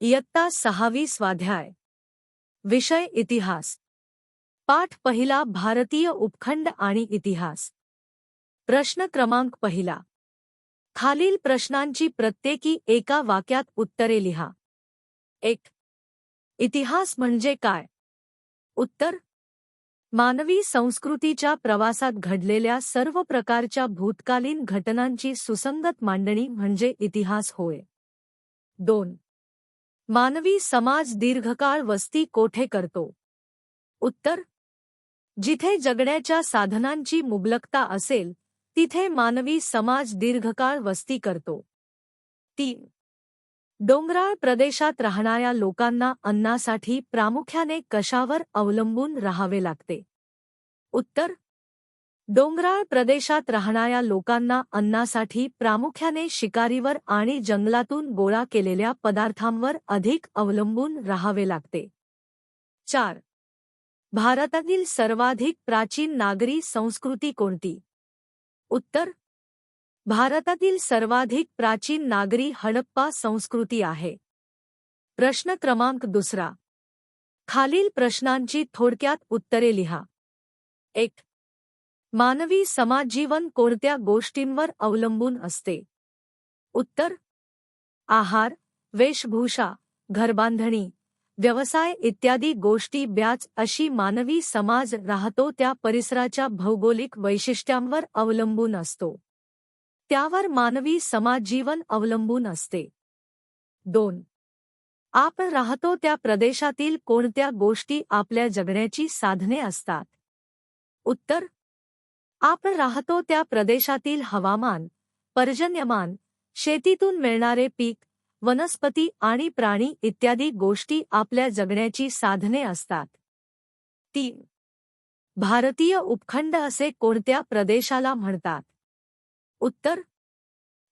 इयत्ता सहावी स्वाध्याय. विषय इतिहास. पाठ पहिला भारतीय उपखंड आणि इतिहास. प्रश्न क्रमांक पहिला. खालील प्रश्नांची प्रत्येकी एका वाक्यात उत्तरे लिहा. एक. इतिहास म्हणजे काय? उत्तर. मानवी संस्कृतीच्या प्रवासात घडलेल्या सर्व प्रकारच्या भूतकालीन घटनांची सुसंगत मांडणी म्हणजे इतिहास होय. दोन. मानवी समाज दीर्घकाळ वस्ती कोठे करतो? उत्तर जिथे जगण्याच्या साधनांची मुबलकता असेल तिथे मानवी समाज दीर्घकाळ वस्ती करतो. तीन डोंगराळ प्रदेशात राहणाऱ्या लोकांना अन्नासाठी प्रामुख्याने कशावर अवलंबून राहावे लागते? उत्तर डोंगराळ प्रदेशात राहणाऱ्या लोकांना अन्नासाठी प्रामुख्याने शिकारीवर आणि जंगलातून गोळा केलेल्या पदार्थांवर अधिक अवलंबून राहावे लागते. चार. भारतातील सर्वाधिक प्राचीन नागरी संस्कृती कोणती? उत्तर. भारतातील सर्वाधिक प्राचीन नागरी हडप्पा संस्कृती आहे. प्रश्न क्रमांक दुसरा. खालील प्रश्नांची थोडक्यात उत्तरे लिहा. एक. मानवी समाजजीवन कोणत्या गोष्टींवर अवलंबून असते? उत्तर. आहार वेशभूषा घरबांधणी व्यवसाय इत्यादी गोष्टी ब्याच अशी मानवी समाज राहतो त्या परिसराच्या भौगोलिक वैशिष्ट्यांवर अवलंबून असतो. त्यावर मानवी समाजजीवन अवलंबून असते. दोन. आपण राहतो त्या प्रदेशातील कोणत्या गोष्टी आपल्या जगण्याची साधने असतात? उत्तर. आपण राहतो त्या प्रदेशातील हवामान पर्जन्यमान शेतीतून मिळणारे पीक वनस्पती आणि प्राणी इत्यादी गोष्टी आपल्या जगण्याची साधने असतात. तीन. भारतीय उपखंड असे कोणत्या प्रदेशाला म्हणतात? उत्तर.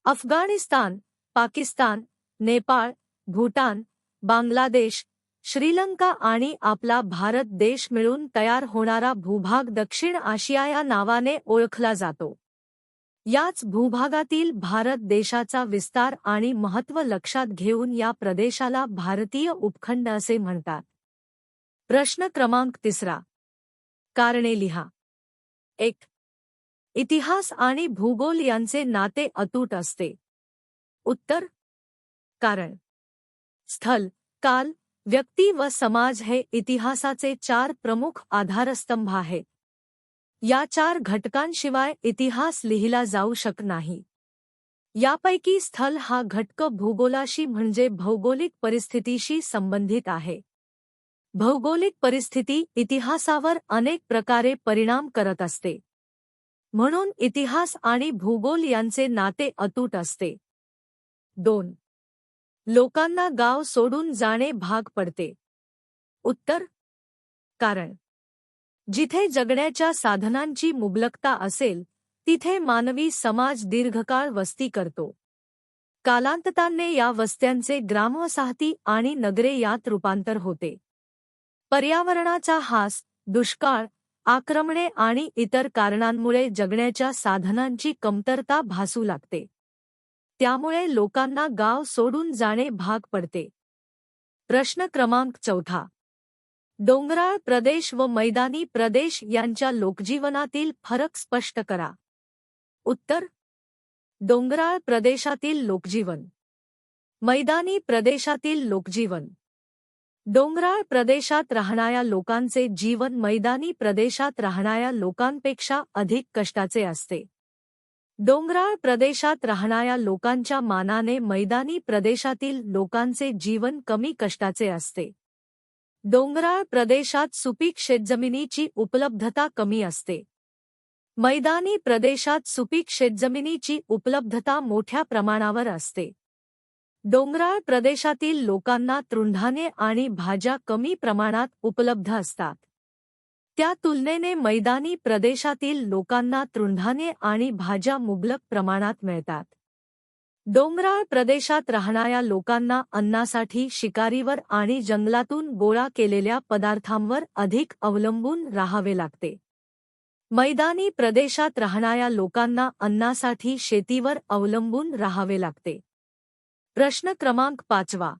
अफगाणिस्तान पाकिस्तान नेपाळ भूटान बांगलादेश श्रीलंका आणि आपला भारत देश मिळून तयार होणारा भूभाग दक्षिण आशिया या नावाने ओळखला जातो. याच भूभागातील भारत देशाचा विस्तार आणि महत्त्व लक्षात घेऊन या प्रदेशाला भारतीय उपखंड असे म्हणतात. प्रश्न क्रमांक तिसरा. कारणे लिहा एक. इतिहास आणि भूगोल यांचे नाते अतूट असते. उत्तर. कारण. स्थल. काल. व्यक्ती व समाज हे इतिहासाचे चार प्रमुख आधारस्तंभ आहेत या चार घटकांशिवाय इतिहास लिहिला जाऊ शक नाही. यापैकी स्थल हा घटक भूगोलाशी म्हणजे भौगोलिक परिस्थितीशी संबंधित आहे. भौगोलिक परिस्थिती इतिहासावर अनेक प्रकारे परिणाम करत असते. म्हणून इतिहास आणि भूगोल यांचे नाते अतूट असते. दोन लोकांना गाव सोडून जाणे भाग पडते. उत्तर कारण. जिथे जगण्याच्या साधनांची मुबलकता असेल तिथे मानवी समाज दीर्घकाळ वस्ती करतो. कालांतताने या वस्त्यांचे ग्रामवसाहती आणि नगरे यात रूपांतर होते. पर्यावरणाचा हास दुष्काळ आक्रमणे आणि इतर कारणांमुळे जगण्याच्या साधनांची कमतरता भासू लागते. त्यामुळे लोकांना गाव सोडून जाणे भाग पडते. प्रश्न क्रमांक चौथा. डोंगराळ प्रदेश व मैदानी प्रदेश यांच्या लोकजीवनातील फरक स्पष्ट करा. उत्तर. डोंगराळ प्रदेशातील लोकजीवन. मैदानी प्रदेशातील लोकजीवन. डोंगराळ प्रदेशात राहणाऱ्या लोकांचे जीवन मैदानी प्रदेशात राहणाऱ्या लोकांपेक्षा अधिक कष्टाचे असते. डोंगराळ प्रदेशात राहणाऱ्या लोकांच्या मानाने मैदानी प्रदेशातील लोकांचे जीवन कमी कष्टाचे असते. डोंगराळ प्रदेशात सुपीक शेतजमिनीची उपलब्धता कमी असते. मैदानी प्रदेशात सुपीक शेतजमिनीची उपलब्धता मोठ्या प्रमाणावर असते. डोंगराळ प्रदेशातील लोकांना तृंढाने आणि भाज्या कमी प्रमाणात उपलब्ध असतात. त्या तुलनेने मैदानी प्रदेशातील लोकांना तृंधाने आणि भाज्या मुबलक प्रमाणात मिळतात. डोंगराळ प्रदेशात राहणाऱ्या लोकांना अन्नासाठी शिकारीवर आणि जंगलातून गोळा केलेल्या पदार्थांवर अधिक अवलंबून राहावे लागते. मैदानी प्रदेशात राहणाऱ्या लोकांना अन्नासाठी शेतीवर अवलंबून राहावे लागते. प्रश्न क्रमांक पाचवा.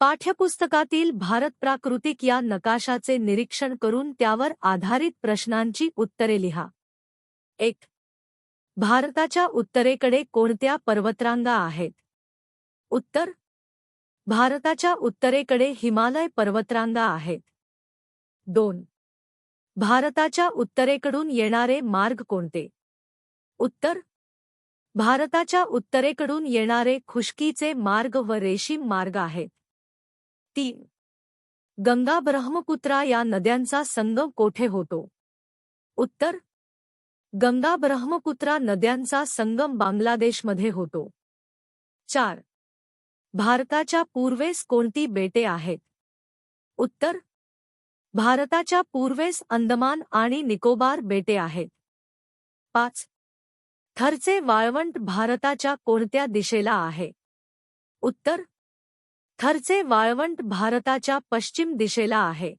पाठ्यपुस्तकातील भारत प्राकृतिक या नकाशाचे निरीक्षण करून त्यावर आधारित प्रश्नांची उत्तरे लिहा. एक. भारताच्या उत्तरेकडे कोणत्या पर्वतरांगा आहेत? उत्तर. भारताच्या उत्तरेकडे हिमालय पर्वतरांगा आहेत. दोन. भारताच्या उत्तरेकडून येणारे मार्ग कोणते? उत्तर. भारताच्या उत्तरेकडून येणारे खुश्कीचे मार्ग व रेशीम मार्ग आहेत. तीन. गंगा ब्रह्मपुत्रा या नद्यांचा संगम कोठे होतो? उत्तर. गंगा ब्रह्मपुत्रा नद्यांचा संगम बांगलादेशमध्ये होतो. चार. भारताच्या पूर्वेस कोणती बेटे आहेत? उत्तर. भारताच्या पूर्वेस अंदमान आणि निकोबार बेटे आहेत. पाच. थरचे वाळवंट भारताच्या कोणत्या दिशेला आहे? उत्तर. थरचे वाळवंट भारताच्या पश्चिम दिशेला आहे.